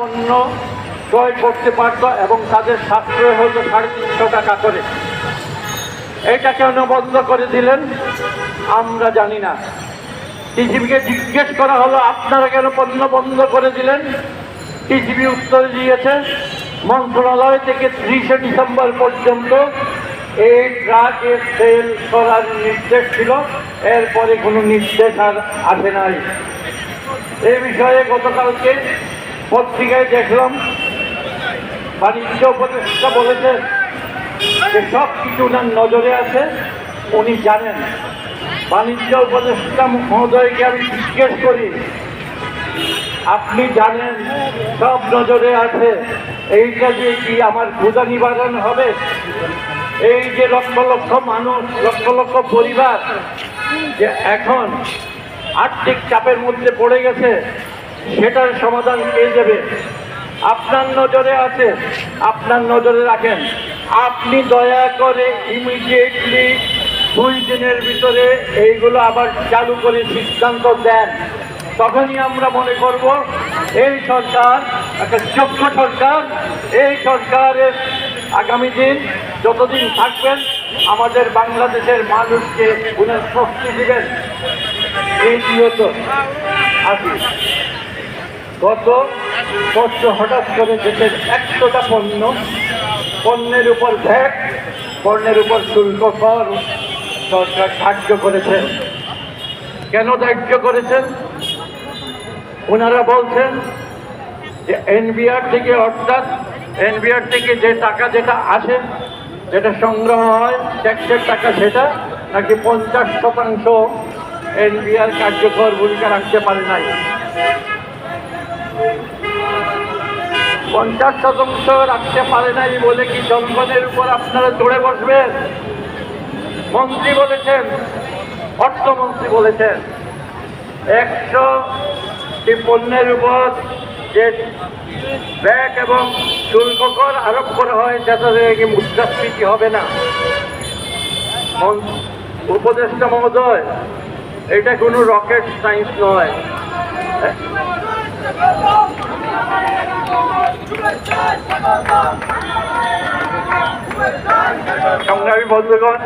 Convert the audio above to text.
পণ্য ক্রয় করতে পারতো এবং তাদের সাশ্রয় হতো সাড়ে তিনশো টাকা করে। এটা কেন বন্ধ করে দিলেন, আমরা জানি না। টিসিবিকে জিজ্ঞেস করা হলো, আপনারা কেন পণ্য বন্ধ করে দিলেন? টিসিবি উত্তর দিয়েছে, মন্ত্রণালয় থেকে ত্রিশে ডিসেম্বর পর্যন্ত এই ট্রাকের সেল করার নির্দেশ ছিল, এরপরে কোনো নির্দেশ আর আসে নাই। এ বিষয়ে গতকালকে পত্রিকায় দেখলাম, বাণিজ্য উপদেষ্টা বলেছেন যে সব কিছু ওনার নজরে আছে, উনি জানেন। বাণিজ্য উপদেষ্টা মহোদয়কে আমি জিজ্ঞেস করি, আপনি জানেন সব নজরে আছে, এইটা দিয়ে কি আমার ক্ষুদা নিবারণ হবে? এই যে লক্ষ লক্ষ মানুষ, লক্ষ লক্ষ পরিবার যে এখন আর্থিক চাপের মধ্যে পড়ে গেছে সেটার সমাধান পেয়ে যাবে আপনার নজরে আছে, আপনার নজরে রাখেন। আপনি দয়া করে ইমিডিয়েটলি দুই দিনের ভিতরে এইগুলো আবার চালু করে সিদ্ধান্ত দেন। তখনই আমরা মনে করব, এই সরকার, একটা যোগ্য সরকার, এই সরকারের আগামী দিন যতদিন থাকবেন, আমাদের বাংলাদেশের মানুষকে উনার স্বস্তি দিবেন। এই নিয়ত। আসি। গত বছর হঠাৎ করে দেশের একশোটা পণ্য, পণ্যের উপর ভ্যাট পণ্যের উপর শুল্ক কর সরকার ধার্য করেছেন কেন ধার্য করেছেন? ওনারা বলছেন যে এনবিআর থেকে, অর্থাৎ এনবিআর থেকে যে টাকা যেটা আসে, যেটা সংগ্রহ হয়, ট্যাক্সের টাকা সেটা নাকি পঞ্চাশ শতাংশ এনবিআর কার্যকর ভূমিকা রাখতে পারে নাই? পঞ্চাশ শতাংশ রাখতে পারে নাই বলে কি জনগণের উপর আপনারা দৌড়ে বসবেন? মন্ত্রী বলেছেন, অর্থমন্ত্রী বলেছেন, একশো পণ্যের উপর যে ব্যাগ এবং শুল্ক কর আরোপ করা হয় যাতে কি মুদ্রাস্ফীতি হবে না? উপদেষ্টা মহোদয়, এটা কোনো রকেট সায়েন্স নয়। সংগ্রামী বন্ধুগণ